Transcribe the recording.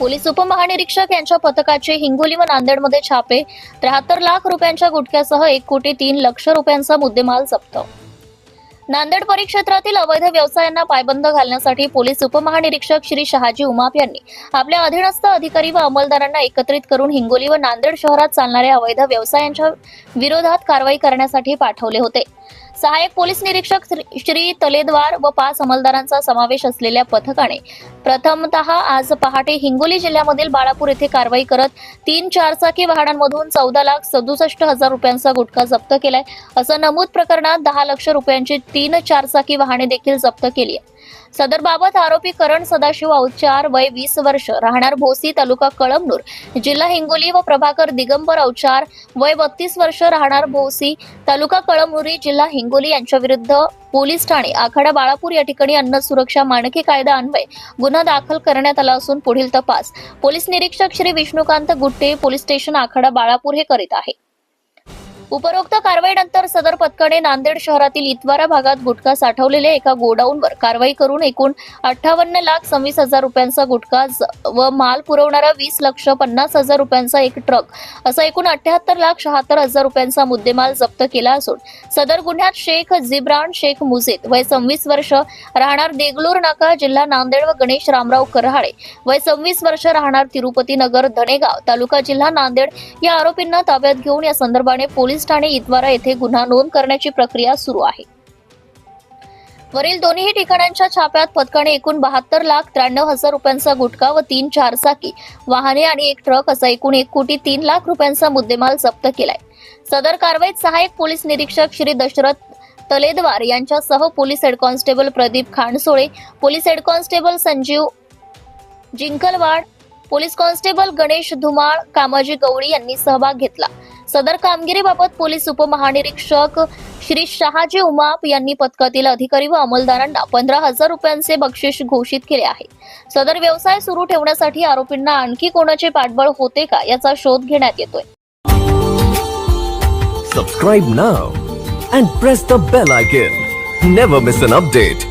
Police उपमहानिरीक्षक यांच्या पथकाचे हिंगोली व नांदेडमध्ये छापे त्र्याहत्तर लाख रुपयांच्या गुटख्यासह एक कोटी तीन लक्ष रुपयांचा मुद्देमाल जप्त. नांदेड परिक्षेत्रातील अवैध व्यवसायांना पायबंद घालण्यासाठी पोलीस उपमहानिरीक्षक श्री शहाजी उमाप यांनी आपल्या अधीनस्थ अधिकारी व अंमलदारांना एकत्रित करून हिंगोली व नांदेड शहरात चालणाऱ्या अवैध व्यवसायांच्या विरोधात कारवाई करण्यासाठी पाठवले होते. सहाय्यक पोलीस निरीक्षक श्री- श्री तलेद्वार व पाच अंमलदारांचा समावेश असलेल्या पथकाने प्रथमतः आज पहाटे हिंगोली जिल्ह्यामधील बाळापूर येथे कारवाई करत तीन चारचाकी वाहनांमधून चौदा लाख सदुसष्ट हजार रुपयांचा गुटखा जप्त केलाय. असं नमूद प्रकरणात दहा लक्ष रुपयांची तीन चारचाकी वाहने देखील जप्त केली सदर बाबत आरोपी करण सदाशिव औचार वय वीस वर्ष राहणार भोसी तालुका कळमनूर जिल्हा हिंगोली व प्रभाकर दिगंबर औचार वय बत्तीस वर्ष राहणार भोसी तालुका कळमनुरी जिल्हा हिंगोली यांच्या विरुद्ध पोलीस ठाणे आखाडा बाळापूर या ठिकाणी अन्न सुरक्षा मानके कायदा अन्वय गुन्हा दाखल करण्यात आला असून पुढील तपास. पोलीस निरीक्षक श्री विष्णुकांत गुट्टे पोलीस स्टेशन आखाडा बाळापूर हे करीत आहे. उपरोक्त कारवाईनंतर पथकाने नांदेड शहरातील इतवारा भागात गुटखा साठवलेल्या एका गोडाऊनवर कारवाई करून एकूण अठ्ठावन्न लाख सव्वीस हजार रुपयांचा गुटखा व माल पुरवणारा वीस लक्ष पन्नास हजार रुपयांचा एक ट्रक असा एकूण अठ्याहत्तर लाख शहात्तर हजार रुपयांचा मुद्देमाल जप्त केला असून सदर गुन्ह्यात शेख जिब्रान शेख मुझेद वय सव्वीस वर्ष राहणार देगलूर नाका जिल्हा नांदेड व गणेश रामराव करहाळे वय सव्वीस वर्ष राहणार तिरुपती नगर धनेगाव तालुका जिल्हा नांदेड या आरोपींना ताब्यात घेऊन या संदर्भाने पोलीस ठाणे इतवारा येथे गुन्हा नोंद करण्याची प्रक्रिया सुरू आहे. वरील दोन्ही ठिकाणांच्या छाप्यात पथकाने एकूण बहात्तर लाख त्र्याण्णव हजार रुपयांचा गुटखा व तीन चारचाकी वाहने आणि एक ट्रक असा एकूण एक कोटी तीन लाख रुपयांचा मुद्देमाल जप्त केलाय. सदर कारवाईत सहाय्यक पोलीस निरीक्षक श्री दशरथ तलेदवार यांच्यासह police head constable Pradeep Khansole police head constable Sanjeev Jinkalwad police constable Ganesh Dhumal Kamaji Gawali यांनी सहभाग घेतला. सदर कामगिरीबाबत पोलीस उपमहानिरीक्षक श्री शहाजी उमाप यांनी पथकातील अधिकारी व अंमलदारांना पंधरा हजार रुपयांचे बक्षीस घोषित केले आहे. सदर व्यवसाय सुरू ठेवण्यासाठी आरोपींना आणखी कोणाचे पाठबळ होते का याचा शोध घेण्यात येतोय. Subscribe now and press the bell icon never miss an update